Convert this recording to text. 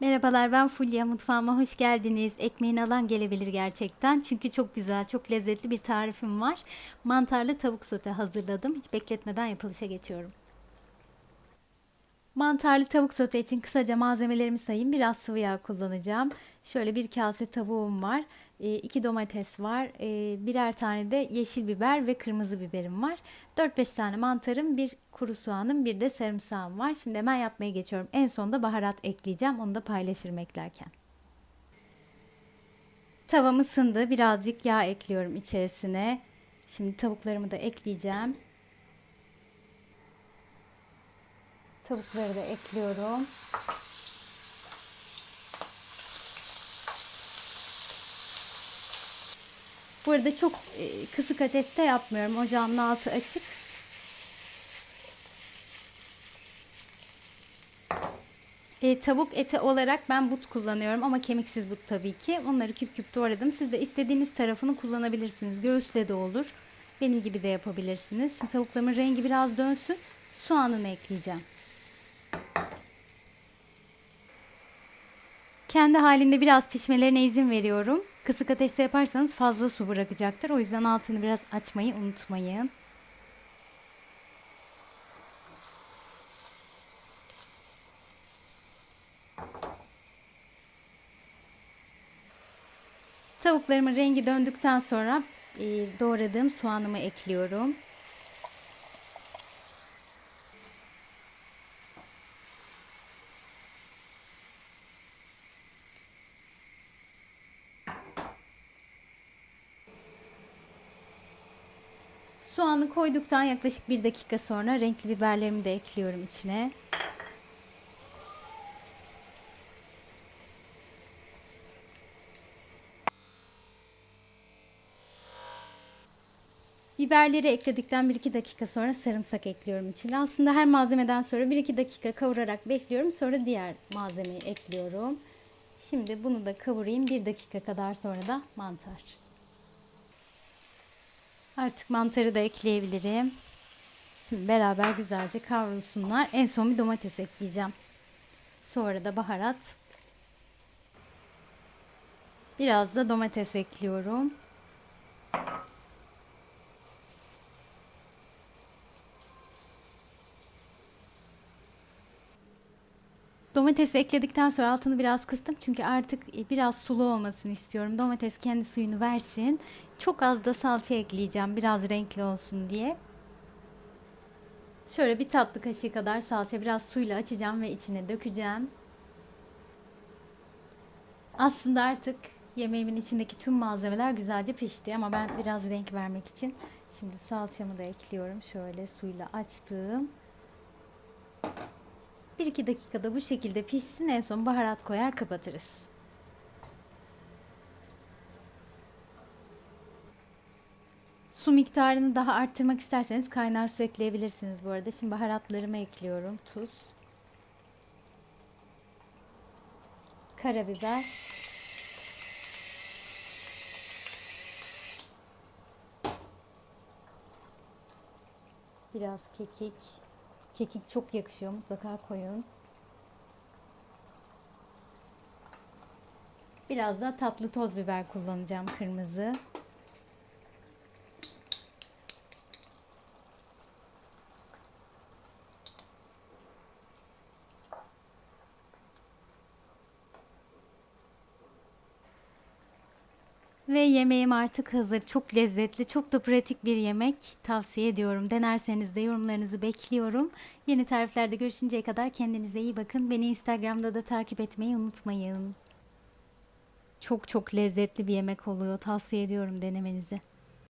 Merhabalar ben Fulya mutfağıma hoş geldiniz. Ekmeğin alan gelebilir gerçekten. Çünkü çok güzel, çok lezzetli bir tarifim var. Mantarlı tavuk sote hazırladım. Hiç bekletmeden yapılışa geçiyorum. Mantarlı tavuk sote için kısaca malzemelerimi sayayım. Biraz sıvı yağ kullanacağım. Şöyle bir kase tavuğum var. 2 domates var. e, Birer tane de yeşil biber ve kırmızı biberim var. 4-5 tane mantarım, bir kuru soğanım, bir de sarımsağım var. Şimdi hemen yapmaya geçiyorum. En sonunda baharat ekleyeceğim. Onu da paylaşırım eklerken. Tavam ısındı. Birazcık yağ ekliyorum içerisine. Şimdi tavuklarımı da ekleyeceğim. Tavukları da ekliyorum. Bu arada çok e, kısık ateşte yapmıyorum. Ocağımın altı açık. E, tavuk eti olarak ben but kullanıyorum ama kemiksiz but tabii ki. Onları küp küp doğradım. Siz de istediğiniz tarafını kullanabilirsiniz. Göğüsle de olur. Benim gibi de yapabilirsiniz. Şimdi tavuklarımın rengi biraz dönsün. Soğanını ekleyeceğim. Kendi halinde biraz pişmelerine izin veriyorum. Kısık ateşte yaparsanız fazla su bırakacaktır. O yüzden altını biraz açmayı unutmayın. Tavuklarımın rengi döndükten sonra e, doğradığım soğanımı ekliyorum. Soğanı koyduktan yaklaşık bir dakika sonra renkli biberlerimi de ekliyorum içine. Biberleri ekledikten 1-2 dakika sonra sarımsak ekliyorum içine. Aslında her malzemeden sonra 1-2 dakika kavurarak bekliyorum. Sonra diğer malzemeyi ekliyorum. Şimdi bunu da kavurayım. 1 dakika kadar sonra da mantar. Artık mantarı da ekleyebilirim. Şimdi beraber güzelce kavrulsunlar. En son bir domates ekleyeceğim. Sonra da baharat. Biraz da domates ekliyorum. Domatesi ekledikten sonra altını biraz kıstım çünkü artık e, biraz sulu olmasını istiyorum. Domates kendi suyunu versin. Çok az da salça ekleyeceğim biraz renkli olsun diye. Şöyle bir tatlı kaşığı kadar salça biraz suyla açacağım ve içine dökeceğim. Aslında artık yemeğimin içindeki tüm malzemeler güzelce pişti ama ben biraz renk vermek için şimdi salçamı da ekliyorum. Şöyle suyla açtım. 1-2 dakikada bu şekilde pişsin en son baharat koyar kapatırız. Su miktarını daha arttırmak isterseniz kaynar su ekleyebilirsiniz bu arada. Şimdi baharatlarımı ekliyorum. Tuz. Karabiber. Biraz kekik. Kekik çok yakışıyor. Mutlaka koyun. Biraz da tatlı toz biber kullanacağım. Kırmızı. Ve yemeğim artık hazır. Çok lezzetli, çok da pratik bir yemek. Tavsiye ediyorum. Denerseniz de yorumlarınızı bekliyorum. Yeni tariflerde görüşünceye kadar kendinize iyi bakın. Beni Instagram'da da takip etmeyi unutmayın. Çok çok lezzetli bir yemek oluyor. Tavsiye ediyorum denemenizi.